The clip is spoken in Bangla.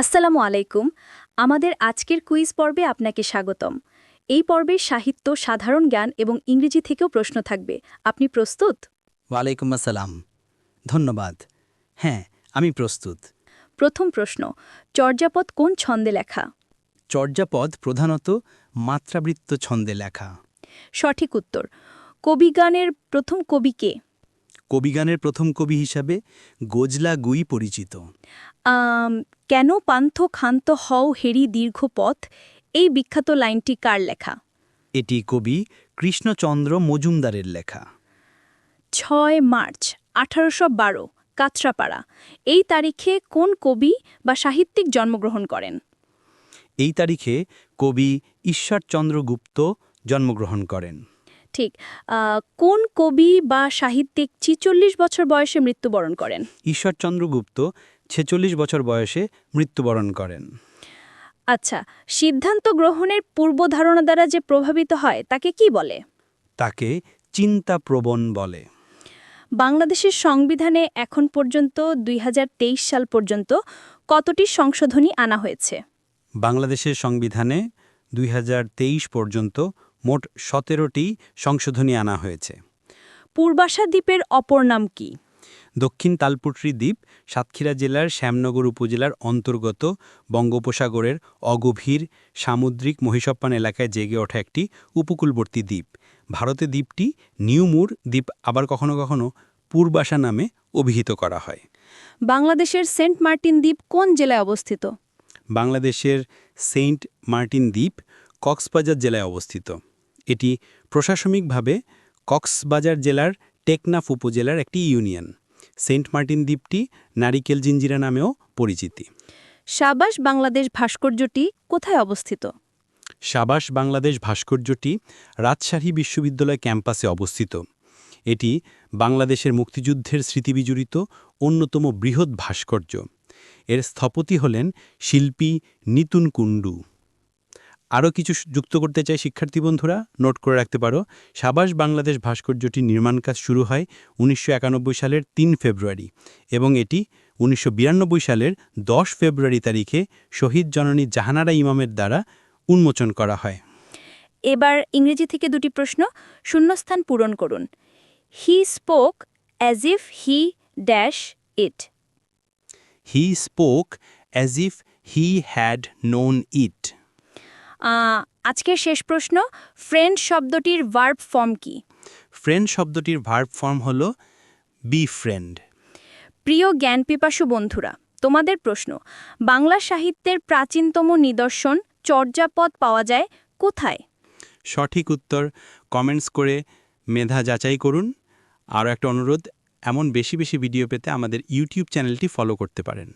আসসালামু আলাইকুম। আমাদের আজকের কুইজ পর্বে আপনাকে স্বাগতম। এই পর্বে সাহিত্য সাধারণ জ্ঞান এবং ইংরেজি থেকেও প্রশ্ন থাকবে। আপনি প্রস্তুত? ওয়ালাইকুম আসসালাম। ধন্যবাদ। হ্যাঁ আমি প্রস্তুত। প্রথম প্রশ্ন চর্যাপদ কোন ছন্দে লেখা? চর্যাপদ প্রধানত মাত্রাবৃত্ত ছন্দে লেখা। সঠিক উত্তর কবিগানের প্রথম কবি কে? কবিগানের প্রথম কবি হিসাবে গোজলা গুই পরিচিত। কেন পান্থ ক্ষান্ত হও হেরি দীর্ঘ পথ? এই বিখ্যাত লাইনটি কার লেখা? এটি কবি কৃষ্ণচন্দ্র মজুমদারের লেখা। ছয় মার্চ আঠারোশো বারো কাঁচরাপাড়া। এই তারিখে কোন কবি বা সাহিত্যিক জন্মগ্রহণ করেন? এই তারিখে কবি ঈশ্বরচন্দ্র গুপ্ত জন্মগ্রহণ করেন। ঠিক কোন কবি বা সাহিত্যিক ছিচল্লিশ বছর বয়সে মৃত্যুবরণ করেন? ঈশ্বরচন্দ্র গুপ্ত ছেচল্লিশ বছর বয়সে মৃত্যুবরণ করেন। আচ্ছা সিদ্ধান্ত গ্রহণের পূর্বধারণা দ্বারা যে প্রভাবিত হয় তাকে কি বলে? তাকে চিন্তাপ্রবণ বলে। বাংলাদেশের সংবিধানে এখন পর্যন্ত দুই হাজার তেইশ সাল পর্যন্ত কতটি সংশোধনী আনা হয়েছে? বাংলাদেশের সংবিধানে দুই হাজার তেইশ পর্যন্ত মোট সতেরোটি সংশোধনী আনা হয়েছে। পূর্বাশা দ্বীপের অপর নাম কি? দক্ষিণ তালপুটরি দ্বীপ সাতক্ষীরা জেলার শ্যামনগর উপজেলার অন্তর্গত বঙ্গোপসাগরের অগভীর সামুদ্রিক মহিষপ্পান এলাকায় জেগে ওঠা একটি উপকূলবর্তী দ্বীপ। ভারতে দ্বীপটি নিউমুর দ্বীপ আবার কখনো কখনো পূর্বাশা নামে অভিহিত করা হয়। বাংলাদেশের সেন্ট মার্টিন দ্বীপ কোন জেলায় অবস্থিত? বাংলাদেশের সেন্ট মার্টিন দ্বীপ কক্সবাজার জেলায় অবস্থিত। এটি প্রশাসনিকভাবে কক্সবাজার জেলার টেকনাফ উপজেলার একটি ইউনিয়ন। সেন্ট মার্টিন দ্বীপটি নারিকেল জিঞ্জিরা নামেও পরিচিতি। সাবাস বাংলাদেশ ভাস্কর্যটি কোথায় অবস্থিত? সাবাস বাংলাদেশ ভাস্কর্যটি রাজশাহী বিশ্ববিদ্যালয় ক্যাম্পাসে অবস্থিত। এটি বাংলাদেশের মুক্তিযুদ্ধের স্মৃতিবিজড়িত অন্যতম বৃহৎ ভাস্কর্য। এর স্থপতি হলেন শিল্পী নিতুন কুণ্ডু। আরও কিছু যুক্ত করতে চাই শিক্ষার্থী বন্ধুরা নোট করে রাখতে পারো সাবাস বাংলাদেশ ভাস্কর্যটি নির্মাণ কাজ শুরু হয় উনিশশো একানব্বই সালের তিন ফেব্রুয়ারি এবং এটি উনিশশো বিরানব্বই সালের দশ ফেব্রুয়ারি তারিখে শহীদ জননী জাহানারা ইমামের দ্বারা উন্মোচন করা হয়। এবার ইংরেজি থেকে দুটি প্রশ্ন শূন্যস্থান পূরণ করুন। He spoke as if he dash it he spoke as if he had known it আজকের শেষ প্রশ্ন ফ্রেন্ড শব্দটির ভার্ব ফর্ম কি? ফ্রেন্ড শব্দটির ভার্ব ফর্ম হল বি ফ্রেন্ড প্রিয় জ্ঞানপিপাসু বন্ধুরা তোমাদের প্রশ্ন বাংলা সাহিত্যের প্রাচীনতম নিদর্শন চর্যাপদ পাওয়া যায় কোথায়? সঠিক উত্তর কমেন্টস করে মেধা যাচাই করুন। আরও একটা অনুরোধ এমন বেশি বেশি ভিডিও পেতে আমাদের ইউটিউব চ্যানেলটি ফলো করতে পারেন।